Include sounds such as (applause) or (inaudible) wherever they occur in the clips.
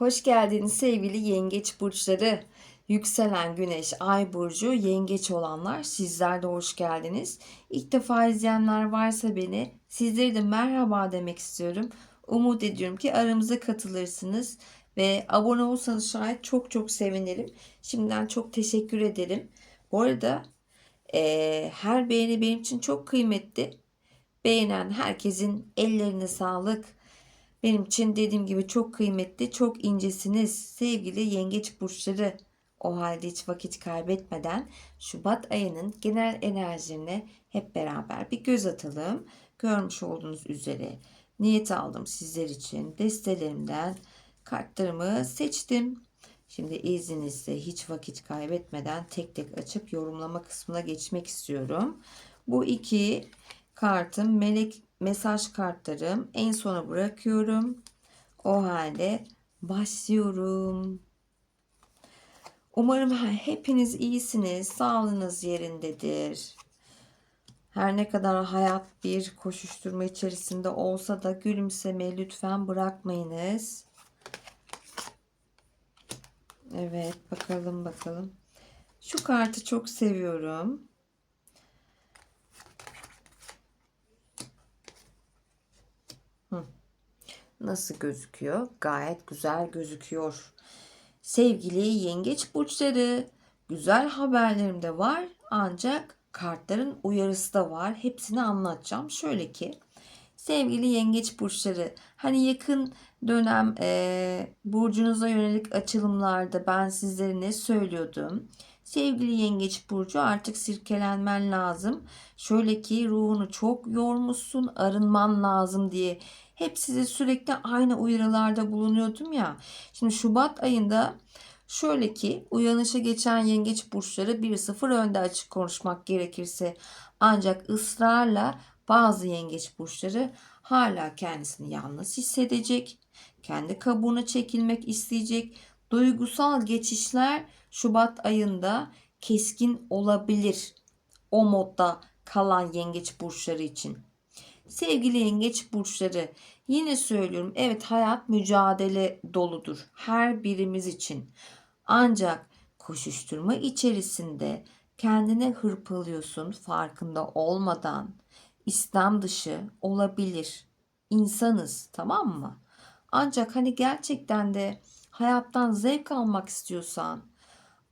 Hoş geldiniz sevgili yengeç burçları. Yükselen güneş, ay burcu, yengeç olanlar sizler de hoş geldiniz. İlk defa izleyenler varsa beni sizlere de merhaba demek istiyorum. Umut ediyorum ki aramıza katılırsınız ve abone olursanız şayet çok çok sevinirim. Şimdiden çok teşekkür ederim. Bu arada eee, her beğeni benim için çok kıymetli. Beğenen herkesin ellerine sağlık. Benim için dediğim gibi çok kıymetli, çok incesiniz sevgili yengeç burçları. O halde hiç vakit kaybetmeden Şubat ayının genel enerjilerine hep beraber bir göz atalım. Görmüş olduğunuz üzere niyet aldım sizler için. Destelerimden kartlarımı seçtim. Şimdi izninizle hiç vakit kaybetmeden tek tek açıp yorumlama kısmına geçmek istiyorum. Bu iki kartım melek mesaj kartlarım en sona bırakıyorum. O halde başlıyorum. Umarım hepiniz iyisiniz, sağlığınız yerindedir. Her ne kadar hayat bir koşuşturma içerisinde olsa da gülümsemeyi lütfen bırakmayınız. Evet, bakalım bakalım. Şu kartı çok seviyorum. Nasıl gözüküyor? Gayet güzel gözüküyor. Sevgili yengeç burçları, güzel haberlerim de var ancak kartların uyarısı da var. Hepsini anlatacağım. Şöyle ki sevgili yengeç burçları hani yakın dönem e, burcunuza yönelik açılımlarda ben sizlere ne söylüyordum? Sevgili yengeç burcu artık sirkelenmen lazım. Şöyle ki ruhunu çok yormuşsun, arınman lazım diye hep size sürekli aynı uyarılarda bulunuyordum ya. Şimdi Şubat ayında şöyle ki uyanışa geçen yengeç burçları 1-0 önde açık konuşmak gerekirse ancak ısrarla bazı yengeç burçları hala kendisini yalnız hissedecek, kendi kabuğuna çekilmek isteyecek. Duygusal geçişler Şubat ayında keskin olabilir. O modda kalan yengeç burçları için. Sevgili yengeç burçları yine söylüyorum evet hayat mücadele doludur her birimiz için. Ancak koşuşturma içerisinde kendine hırpalıyorsun farkında olmadan. İslam dışı olabilir. İnsanız tamam mı? Ancak hani gerçekten de hayattan zevk almak istiyorsan,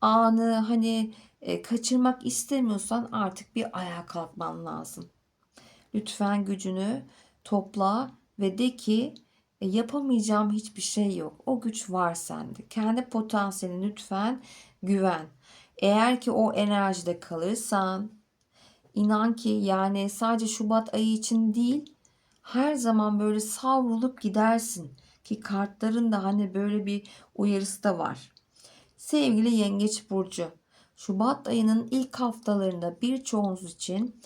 anı hani e, kaçırmak istemiyorsan artık bir ayağa kalkman lazım. Lütfen gücünü topla ve de ki e, yapamayacağım hiçbir şey yok. O güç var sende. Kendi potansiyeline lütfen güven. Eğer ki o enerjide kalırsan inan ki yani sadece Şubat ayı için değil her zaman böyle savrulup gidersin ki kartların da hani böyle bir uyarısı da var. Sevgili Yengeç burcu, Şubat ayının ilk haftalarında birçoğunuz için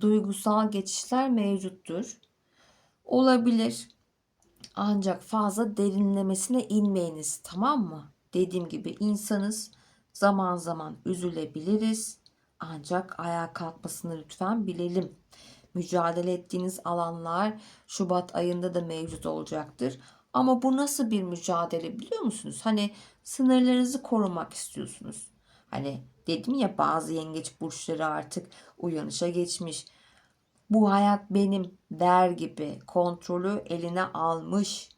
duygusal geçişler mevcuttur. Olabilir. Ancak fazla derinlemesine inmeyiniz tamam mı? Dediğim gibi insanız. Zaman zaman üzülebiliriz. Ancak ayağa kalkmasını lütfen bilelim. Mücadele ettiğiniz alanlar Şubat ayında da mevcut olacaktır. Ama bu nasıl bir mücadele biliyor musunuz? Hani sınırlarınızı korumak istiyorsunuz. Hani dedim ya bazı yengeç burçları artık uyanışa geçmiş. Bu hayat benim der gibi kontrolü eline almış.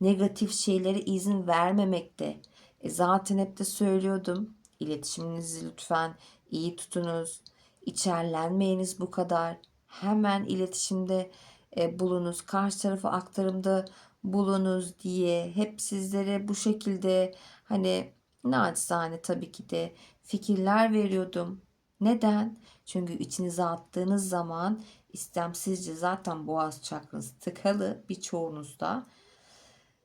Negatif şeylere izin vermemekte. E zaten hep de söylüyordum. İletişiminizi lütfen iyi tutunuz. İçerlenmeyiniz bu kadar. Hemen iletişimde e, bulunuz. Karşı tarafı aktarımda bulunuz diye hep sizlere bu şekilde hani naçizane tabii ki de fikirler veriyordum. Neden? Çünkü içinize attığınız zaman istemsizce zaten boğaz çakranız tıkalı birçoğunuzda.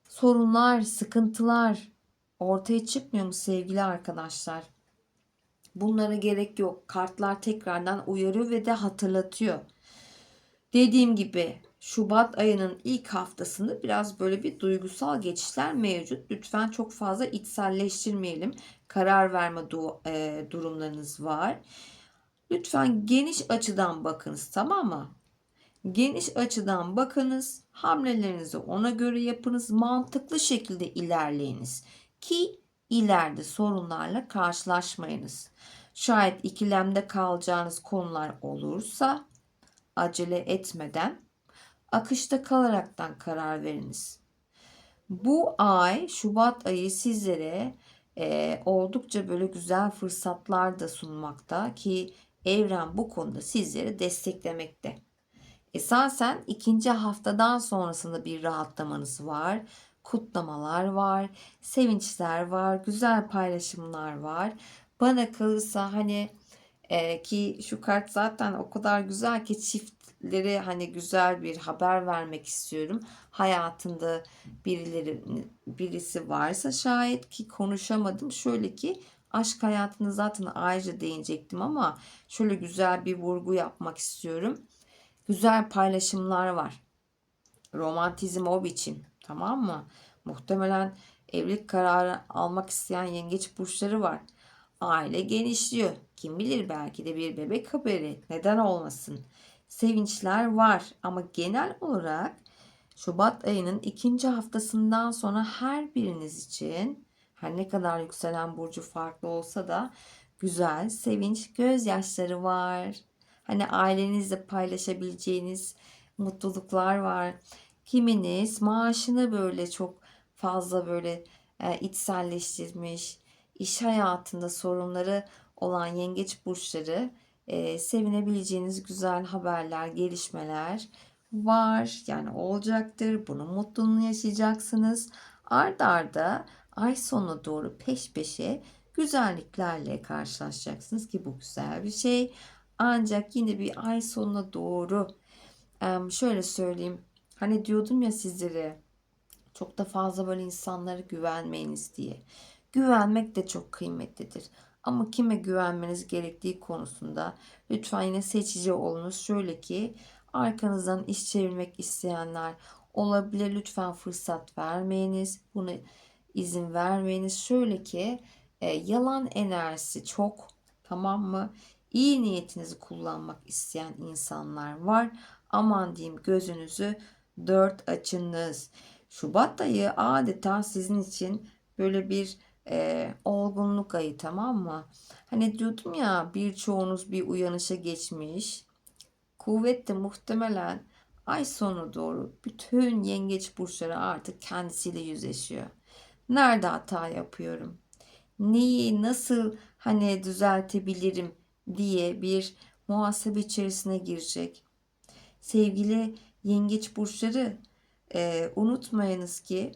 Sorunlar, sıkıntılar ortaya çıkmıyor mu sevgili arkadaşlar? Bunlara gerek yok. Kartlar tekrardan uyarıyor ve de hatırlatıyor. Dediğim gibi Şubat ayının ilk haftasında biraz böyle bir duygusal geçişler mevcut. Lütfen çok fazla içselleştirmeyelim. Karar verme du- e, durumlarınız var. Lütfen geniş açıdan bakınız tamam mı? Geniş açıdan bakınız, hamlelerinizi ona göre yapınız, mantıklı şekilde ilerleyiniz ki ileride sorunlarla karşılaşmayınız. Şayet ikilemde kalacağınız konular olursa acele etmeden akışta kalaraktan karar veriniz. Bu ay Şubat ayı sizlere e, oldukça böyle güzel fırsatlar da sunmakta ki evren bu konuda sizleri desteklemekte. Esasen ikinci haftadan sonrasında bir rahatlamanız var. Kutlamalar var, sevinçler var, güzel paylaşımlar var. Bana kalırsa hani e, ki şu kart zaten o kadar güzel ki çiftleri hani güzel bir haber vermek istiyorum. Hayatında birileri birisi varsa şayet ki konuşamadım. Şöyle ki aşk hayatını zaten ayrıca değinecektim ama şöyle güzel bir vurgu yapmak istiyorum. Güzel paylaşımlar var. Romantizm o biçim. Tamam mı? Muhtemelen evlilik kararı almak isteyen yengeç burçları var. Aile genişliyor. Kim bilir belki de bir bebek haberi. Neden olmasın? Sevinçler var ama genel olarak Şubat ayının ikinci haftasından sonra her biriniz için her ne kadar yükselen burcu farklı olsa da güzel sevinç gözyaşları var. Hani ailenizle paylaşabileceğiniz mutluluklar var. Kiminiz maaşını böyle çok fazla böyle e, içselleştirmiş, iş hayatında sorunları olan yengeç burçları e, sevinebileceğiniz güzel haberler, gelişmeler var. Yani olacaktır. Bunun mutluluğunu yaşayacaksınız. Ard arda ay sonuna doğru peş peşe güzelliklerle karşılaşacaksınız ki bu güzel bir şey. Ancak yine bir ay sonuna doğru şöyle söyleyeyim. Hani diyordum ya sizlere çok da fazla böyle insanlara güvenmeyiniz diye. Güvenmek de çok kıymetlidir. Ama kime güvenmeniz gerektiği konusunda lütfen yine seçici olunuz. Şöyle ki arkanızdan iş çevirmek isteyenler olabilir. Lütfen fırsat vermeyiniz. Bunu izin vermeyiniz. Şöyle ki e, yalan enerjisi çok tamam mı? İyi niyetinizi kullanmak isteyen insanlar var. Aman diyeyim gözünüzü dört açınız. Şubat ayı adeta sizin için böyle bir e, olgunluk ayı tamam mı? Hani diyordum ya birçoğunuz bir uyanışa geçmiş. Kuvvet de muhtemelen ay sonu doğru bütün yengeç burçları artık kendisiyle yüzleşiyor. Nerede hata yapıyorum? Neyi nasıl hani düzeltebilirim diye bir muhasebe içerisine girecek. Sevgili yengeç burçları e, unutmayınız ki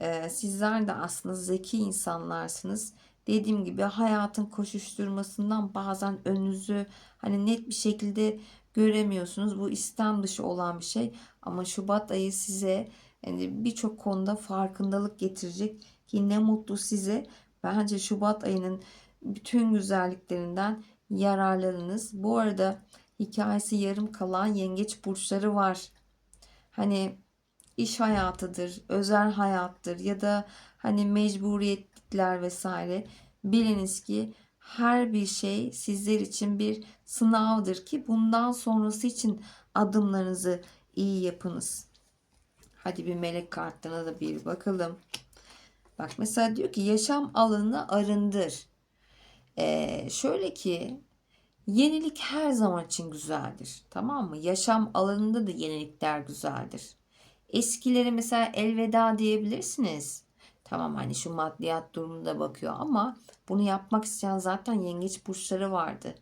e, sizler de aslında zeki insanlarsınız. Dediğim gibi hayatın koşuşturmasından bazen önünüzü hani net bir şekilde göremiyorsunuz. Bu istem dışı olan bir şey. Ama Şubat ayı size yani birçok konuda farkındalık getirecek ki ne mutlu size. Bence Şubat ayının bütün güzelliklerinden yararlanınız. Bu arada hikayesi yarım kalan yengeç burçları var. Hani iş hayatıdır, özel hayattır ya da hani mecburiyetler vesaire biliniz ki her bir şey sizler için bir sınavdır ki bundan sonrası için adımlarınızı iyi yapınız. Hadi bir melek kartlarına da bir bakalım. Bak mesela diyor ki yaşam alanını arındır. Ee, şöyle ki yenilik her zaman için güzeldir. Tamam mı? Yaşam alanında da yenilikler güzeldir. Eskilere mesela elveda diyebilirsiniz. Tamam hani şu maddiyat durumunda bakıyor ama bunu yapmak isteyen zaten yengeç burçları vardı.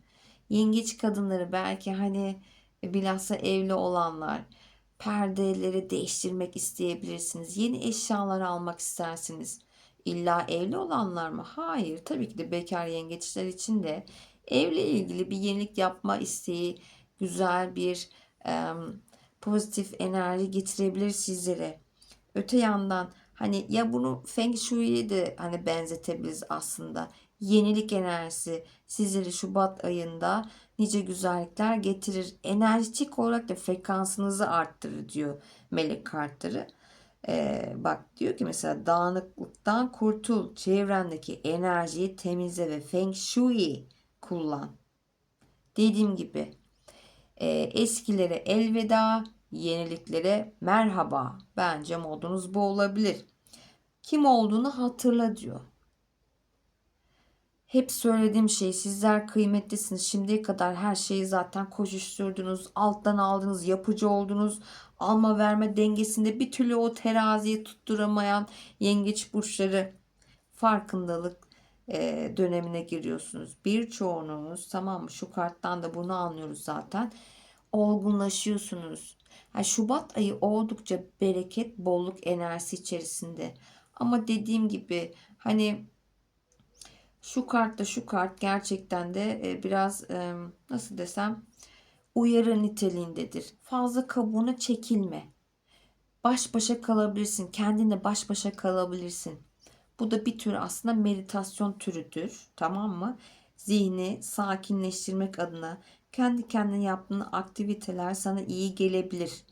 Yengeç kadınları belki hani bilhassa evli olanlar perdeleri değiştirmek isteyebilirsiniz. Yeni eşyalar almak istersiniz. İlla evli olanlar mı? Hayır. Tabii ki de bekar yengeçler için de evle ilgili bir yenilik yapma isteği güzel bir um, pozitif enerji getirebilir sizlere. Öte yandan hani ya bunu Feng Shui'ye de hani benzetebiliriz aslında. Yenilik enerjisi sizlere Şubat ayında nice güzellikler getirir. Enerjik olarak da frekansınızı arttırır diyor melek kartları. Ee, bak diyor ki mesela dağınıklıktan kurtul. Çevrendeki enerjiyi temizle ve Feng Shui kullan. Dediğim gibi e, eskilere elveda, yeniliklere merhaba. Bence modunuz bu olabilir. Kim olduğunu hatırla diyor. Hep söylediğim şey sizler kıymetlisiniz. Şimdiye kadar her şeyi zaten koşuşturdunuz. Alttan aldınız, yapıcı oldunuz. Alma verme dengesinde bir türlü o teraziyi tutturamayan yengeç burçları farkındalık e, dönemine giriyorsunuz. Birçoğunuz tamam mı? Şu karttan da bunu anlıyoruz zaten. Olgunlaşıyorsunuz. Yani Şubat ayı oldukça bereket, bolluk enerjisi içerisinde. Ama dediğim gibi hani şu kartta şu kart gerçekten de e, biraz e, nasıl desem uyarı niteliğindedir. Fazla kabuğuna çekilme. Baş başa kalabilirsin. Kendine baş başa kalabilirsin. Bu da bir tür aslında meditasyon türüdür. Tamam mı? Zihni sakinleştirmek adına kendi kendine yaptığın aktiviteler sana iyi gelebilir.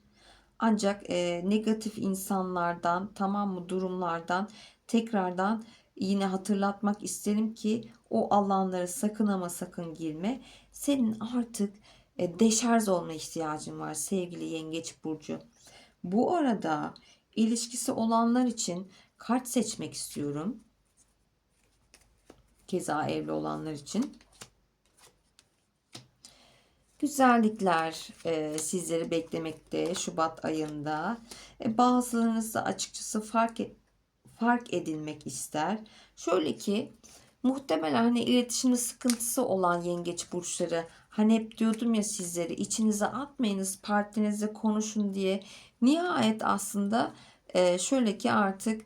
Ancak e, negatif insanlardan, tamam mı, durumlardan tekrardan yine hatırlatmak isterim ki o alanlara sakın ama sakın girme. Senin artık e, deşarj olma ihtiyacın var sevgili Yengeç Burcu. Bu arada ilişkisi olanlar için kart seçmek istiyorum. Keza evli olanlar için. Güzellikler e, sizleri beklemekte Şubat ayında. E, bazılarınız da açıkçası fark et, fark edilmek ister. Şöyle ki muhtemelen hani iletişimde sıkıntısı olan yengeç burçları hani hep diyordum ya sizlere içinize atmayınız partnerinizle konuşun diye. Nihayet aslında e, şöyle ki artık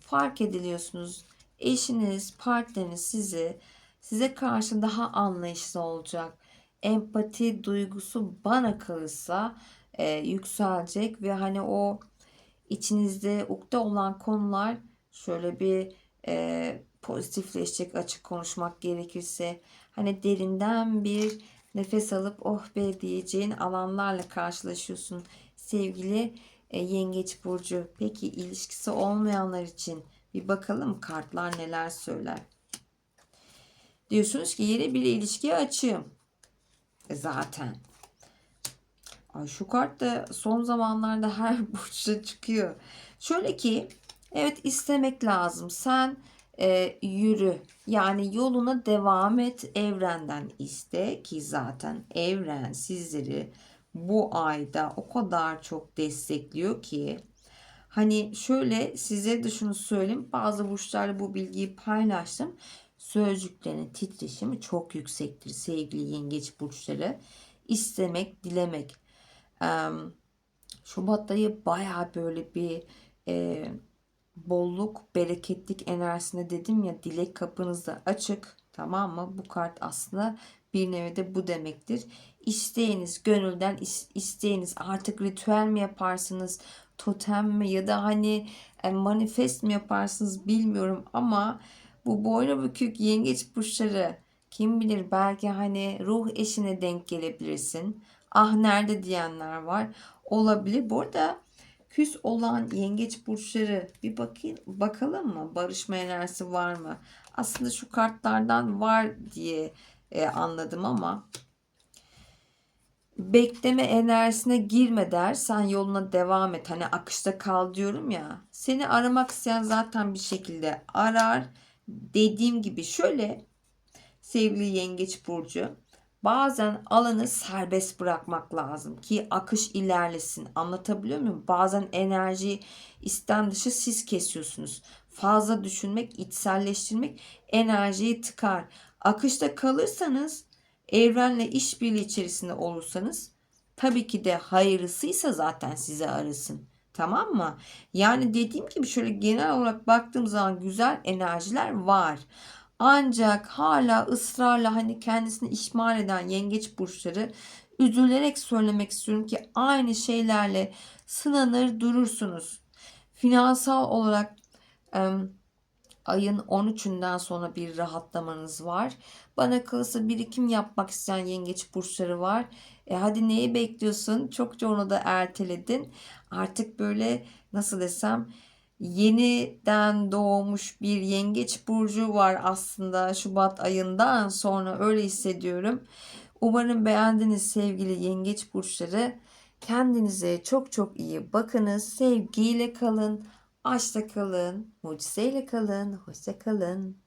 fark ediliyorsunuz. Eşiniz, partneriniz sizi size karşı daha anlayışlı olacak. Empati duygusu bana kalırsa e, yükselecek ve hani o içinizde ukde olan konular şöyle bir e, pozitifleşecek açık konuşmak gerekirse hani derinden bir nefes alıp oh be diyeceğin alanlarla karşılaşıyorsun sevgili yengeç burcu. Peki ilişkisi olmayanlar için bir bakalım kartlar neler söyler. Diyorsunuz ki yeni bir ilişkiye açığım. E, zaten. Ay şu kart da son zamanlarda (laughs) her burçta çıkıyor. Şöyle ki evet istemek lazım. Sen e, yürü yani yoluna devam et evrenden iste ki zaten evren sizleri bu ayda o kadar çok destekliyor ki hani şöyle size de şunu söyleyeyim bazı burçlarla bu bilgiyi paylaştım sözcüklerin titreşimi çok yüksektir sevgili yengeç burçları istemek dilemek Şubat ayı baya böyle bir e, bolluk, bereketlik enerjisinde dedim ya dilek kapınızda açık. Tamam mı? Bu kart aslında bir nevi de bu demektir. İsteğiniz, gönülden isteğiniz artık ritüel mi yaparsınız, totem mi ya da hani e, manifest mi yaparsınız bilmiyorum ama bu boynu bükük yengeç burçları kim bilir belki hani ruh eşine denk gelebilirsin ah nerede diyenler var. Olabilir. Bu arada küs olan yengeç burçları bir bakayım bakalım mı? Barışma enerjisi var mı? Aslında şu kartlardan var diye e, anladım ama bekleme enerjisine girme der. Sen yoluna devam et. Hani akışta kal diyorum ya. Seni aramak isteyen zaten bir şekilde arar. Dediğim gibi şöyle sevgili yengeç burcu Bazen alanı serbest bırakmak lazım ki akış ilerlesin. Anlatabiliyor muyum? Bazen enerji isten dışı siz kesiyorsunuz. Fazla düşünmek, içselleştirmek enerjiyi tıkar. Akışta kalırsanız, evrenle işbirliği içerisinde olursanız tabii ki de hayırlısıysa zaten size arasın. Tamam mı? Yani dediğim gibi şöyle genel olarak baktığım zaman güzel enerjiler var. Ancak hala ısrarla hani kendisini işmal eden yengeç burçları üzülerek söylemek istiyorum ki aynı şeylerle sınanır durursunuz. Finansal olarak e, ayın 13'ünden sonra bir rahatlamanız var. Bana kalırsa birikim yapmak isteyen yengeç burçları var. E hadi neyi bekliyorsun? Çokça onu da erteledin. Artık böyle nasıl desem yeniden doğmuş bir yengeç burcu var aslında Şubat ayından sonra öyle hissediyorum. Umarım beğendiniz sevgili yengeç burçları. Kendinize çok çok iyi bakınız. Sevgiyle kalın, aşkla kalın, mucizeyle kalın. Hoşça kalın.